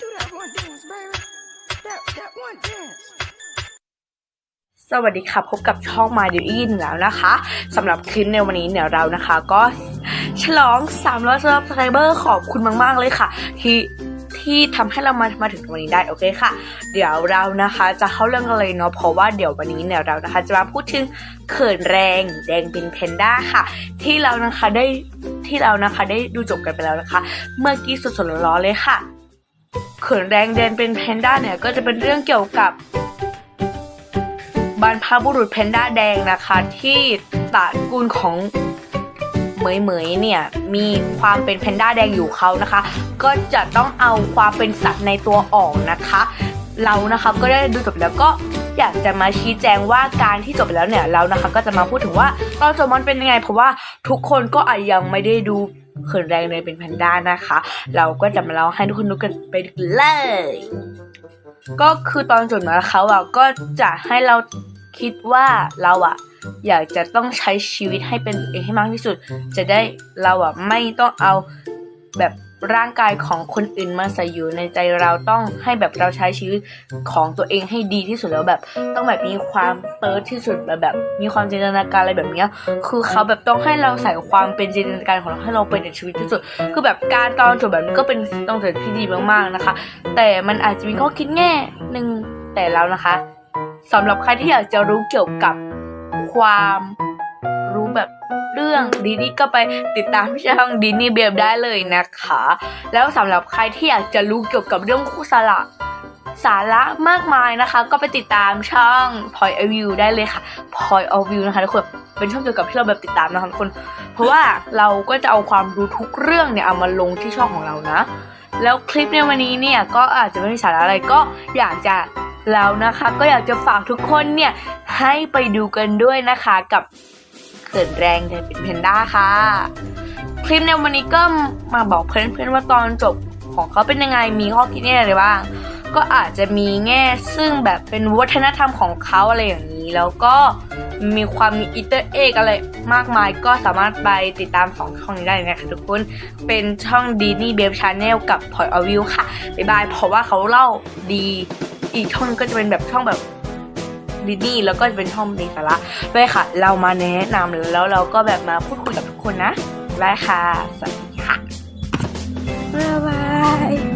Do that one dance, baby. That that one dance. สวัสดีค่ะ พบกับช่อง My d e w i n แล้วนะคะสำหรับคลิปในวันนี้เนี่ยเรานะคะ ก็ฉลอง 300 subscriber ขอบคุณมาก ๆ เลยค่ะ ที่ที่ทำให้เรามามาถึงวันนี้ได้โอเคค่ะ เดี๋ยวเรานะคะจะเข้าเรื่องกันเลยเนาะเพราะว่าเดี๋ยววันนี้เนี่ยเรานะคะ จะมาพูดถึงเขินแรงแดงเป็นเพนด้าค่ะ ที่เรานะคะได้ที่เรานะคะได้ดูจบกันไปแล้วนะคะ เมื่อกี้สดๆร้อนๆเลยค่ะ เขินแรงแดงเป็นเพนด้าเนี่ยก็จะเป็นเรื่องเกี่ยวกับบรรพบุรุษแพนด้าแดงนะคะ ที่ตระกูลของเหมยเหมยเนี่ยมีความเป็นแพนด้าแดงอยู่เขานะคะ ก็จะต้องเอาความเป็นสัตว์ในตัวออกนะคะ เรานะคะก็ได้ดูจบแล้วก็อยากจะมาชี้แจงว่าการที่จบไปแล้วเนี่ยเรานะคะ ก็จะมาพูดถึงว่าตอนจบมันเป็นยังไง เพราะว่าทุกคนก็อาจยังไม่ได้ดู เขินแรงเลยเป็นแพนด้านะคะ เราก็จะมาเล่าให้ทุกคนดูกันไปเลย ก็คือตอนจบนะเขาอะก็จะให้เราคิดว่าเราอะอยากจะต้องใช้ชีวิตให้เป็นตัวเองให้มากที่สุด จะได้เราอะไม่ต้องเอาแบบ ร่างกายของคนอื่นมาใส่อยู่ในใจเราต้องให้แบบเราใช้ชีวิตของตัวเองให้ดีที่สุดแล้วแบบ ต้องแบบมีความเติร์ดที่สุดแบบแบบ มีความจินตนาการอะไรแบบเนี้ยคือเขาแบบต้องให้เราใส่ความเป็นจินตนาการของเราให้เราเป็นในชีวิตที่สุด คือแบบการตอนจบแบบนี้ก็เป็นต้องจบที่ดีมากๆนะคะ แต่มันอาจจะมีข้อคิดแง่หนึ่งแต่แล้วนะคะสำหรับใครที่อยากจะรู้เกี่ยวกับความรู้แบบ รื่องดีนี่ก็ไปติดตามที่ช่องดินี่เบียบได้เลยนะคะ แล้วสำหรับใครที่อยากจะรู้เกี่ยวกับเรื่องคู่สละสาระมากมายนะคะ ก็ไปติดตามช่อง Point of View ได้เลยค่ะ Point of View นะคะทุกคนเป็นช่องเกี่ยวกับที่เราแบบติดตามนะคะทุกคน เพราะว่าเราก็จะเอาความรู้ทุกเรื่องเนี่ยเอามาลงที่ช่องของเรานะ แล้วคลิปในวันนี้เนี่ยก็อาจจะไม่มีสาระอะไรก็อยากจะแล้วนะคะ ก็อยากจะฝากทุกคนเนี่ยให้ไปดูกันด้วยนะคะกับ เกิดแรงใจเป็นเพนด้าค่ะ คลิปในวันนี้ก็มาบอกเพื่อนๆว่าตอนจบของเขาเป็นยังไงมีข้อคิดยังไงอะไรบ้าง ก็อาจจะมีแง่ซึ่งแบบเป็นวัฒนธรรมของเขาอะไรอย่างนี้ แล้วก็มีความมีอิตเตอร์เอกอะไรมากมายก็สามารถไปติดตามสองช่องนี้ได้นะคะทุกคน เป็นช่องดีนี่เบฟชาแนลกับ Point of View ค่ะ บ๊ายบาย เพราะว่าเขาเล่าดี อีกช่องนึงก็จะเป็นแบบช่องแบบ ดิสนีย์แล้วก็จะเป็นห้องมีสาระด้วยค่ะ เรามาแนะนำแล้วเราก็แบบมาพูดคุยกับทุกคนนะได้ค่ะ สวัสดีค่ะ บ๊ายบาย